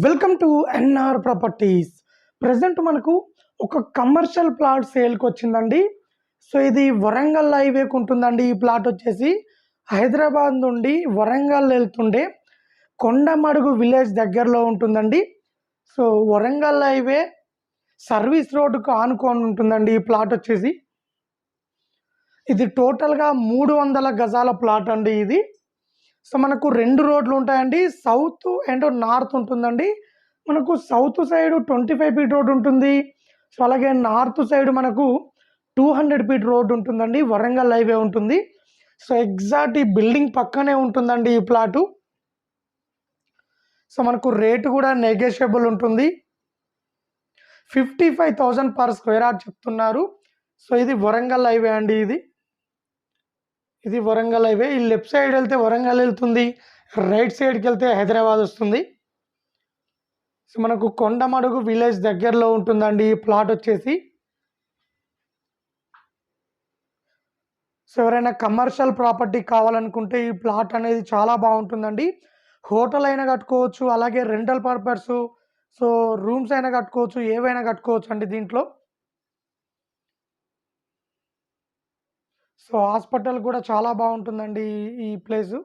Welcome to NR properties. Present మనకు ఒక commercial plot సేల్కి వచ్చిందండి. సో ఇది వరంగల్ హైవేకి ఉంటుందండి. ఈ ప్లాట్ వచ్చేసి హైదరాబాద్ నుండి వరంగల్ వెళ్తుండే కొండమడుగు విలేజ్ దగ్గరలో ఉంటుందండి. సో వరంగల్ హైవే సర్వీస్ రోడ్డుకు ఆనుకొని ఉంటుందండి ఈ ప్లాట్ వచ్చేసి. ఇది టోటల్గా మూడు వందల గజాల ప్లాట్ అండి ఇది. సో మనకు రెండు రోడ్లు ఉంటాయండి. సౌత్ అండ్ నార్త్ ఉంటుందండి. మనకు south side twenty five feet road ఉంటుంది. సో అలాగే నార్త్ సైడ్ మనకు టూ హండ్రెడ్ ఫీట్ రోడ్ ఉంటుందండి. వరంగల్ హైవే ఉంటుంది. సో ఎగ్జాక్ట్ ఈ బిల్డింగ్ పక్కనే ఉంటుందండి ఈ ప్లాటు. సో మనకు రేటు కూడా నెగోషియబుల్ ఉంటుంది. Fifty five thousand per square yard చెప్తున్నారు. సో ఇది వరంగల్ హైవే అండి ఇది. ఇది వరంగల్ హైవే. ఈ లెఫ్ట్ సైడ్ వెళ్తే వరంగల్ వెళ్తుంది. రైట్ సైడ్కి వెళ్తే హైదరాబాద్ వస్తుంది. సో మనకు కొండమడుగు విలేజ్ దగ్గరలో ఉంటుందండి. ఈ ప్లాట్ వచ్చేసి. సో ఎవరైనా కమర్షియల్ ప్రాపర్టీ కావాలనుకుంటే ఈ ప్లాట్ అనేది చాలా బాగుంటుందండి. హోటల్ అయినా కట్టుకోవచ్చు అలాగే రెంటల్ పర్పస్ సో రూమ్స్ అయినా కట్టుకోవచ్చు ఏవైనా కట్టుకోవచ్చు అండి దీంట్లో. సో హాస్పిటల్ కూడా చాలా బాగుంటుందండి ఈ- ఈ ప్లేసు.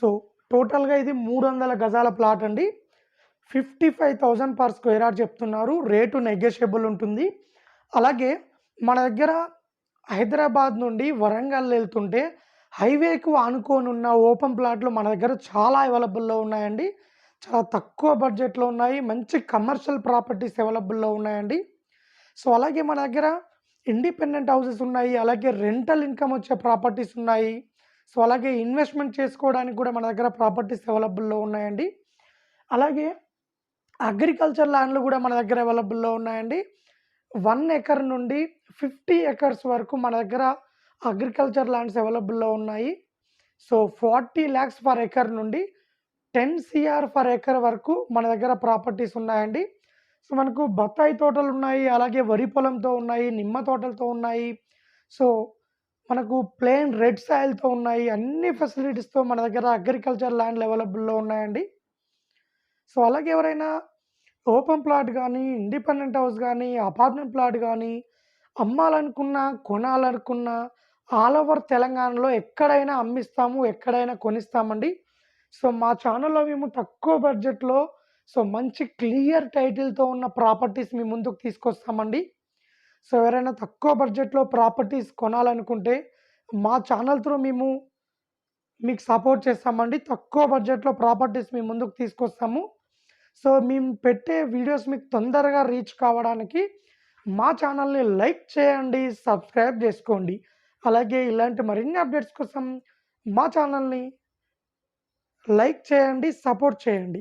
సో టోటల్గా ఇది మూడు వందల గజాల ప్లాట్ అండి. Fifty five thousand per square yard చెప్తున్నారు. రేటు నెగోషియబుల్ ఉంటుంది. అలాగే మన దగ్గర హైదరాబాద్ నుండి వరంగల్ వెళ్తుంటే హైవేకు ఆనుకొని ఉన్న ఓపెన్ ప్లాట్లు మన దగ్గర చాలా అవైలబుల్లో ఉన్నాయండి. చాలా తక్కువ బడ్జెట్లో ఉన్నాయి. మంచి కమర్షియల్ ప్రాపర్టీస్ అవైలబుల్లో ఉన్నాయండి. సో అలాగే మన దగ్గర ఇండిపెండెంట్ హౌసెస్ ఉన్నాయి. అలాగే రెంటల్ ఇన్కమ్ వచ్చే ప్రాపర్టీస్ ఉన్నాయి. సో అలాగే ఇన్వెస్ట్మెంట్ చేసుకోవడానికి కూడా మన దగ్గర ప్రాపర్టీస్ అవైలబుల్లో ఉన్నాయండి. అలాగే అగ్రికల్చర్ ల్యాండ్లు కూడా మన దగ్గర అవైలబుల్లో ఉన్నాయండి. వన్ ఎకర్ నుండి ఫిఫ్టీ ఎకర్స్ వరకు మన దగ్గర అగ్రికల్చర్ ల్యాండ్స్ అవైలబుల్లో ఉన్నాయి. So forty lakhs per acre నుండి టెన్ సిఆర్ ఫర్ ఎకర్ వరకు మన దగ్గర ప్రాపర్టీస్ ఉన్నాయండి. సో మనకు బత్తాయి తోటలు ఉన్నాయి అలాగే వరి పొలంతో ఉన్నాయి నిమ్మ తోటలతో ఉన్నాయి. సో మనకు ప్లేన్ రెడ్ సాయిల్తో ఉన్నాయి అన్ని ఫెసిలిటీస్తో మన దగ్గర అగ్రికల్చర్ ల్యాండ్లు అవైలబుల్లో ఉన్నాయండి. సో అలాగే ఎవరైనా ఓపెన్ ప్లాట్ కానీ ఇండిపెండెంట్ హౌస్ కానీ అపార్ట్మెంట్ ప్లాట్ కానీ అమ్మాలనుకున్నా కొనాలనుకున్నా ఆల్ ఓవర్ తెలంగాణలో ఎక్కడైనా అమ్మిస్తాము ఎక్కడైనా కొనిస్తామండి. సో మా ఛానల్లో మేము తక్కువ బడ్జెట్లో సో మంచి క్లియర్ టైటిల్తో ఉన్న ప్రాపర్టీస్ మీ ముందుకు తీసుకొస్తామండి. సో ఎవరైనా తక్కువ బడ్జెట్లో ప్రాపర్టీస్ కొనాలనుకుంటే మా ఛానల్ త్రూ మేము మీకు సపోర్ట్ చేస్తామండి. తక్కువ బడ్జెట్లో ప్రాపర్టీస్ మీ ముందుకు తీసుకొస్తాము. సో మేము పెట్టే వీడియోస్ మీకు తొందరగా రీచ్ కావడానికి మా ఛానల్ని లైక్ చేయండి సబ్స్క్రైబ్ చేసుకోండి. అలాగే ఇలాంటి మరిన్ని అప్డేట్స్ కోసం మా ఛానల్ని లైక్ చేయండి సపోర్ట్ చేయండి.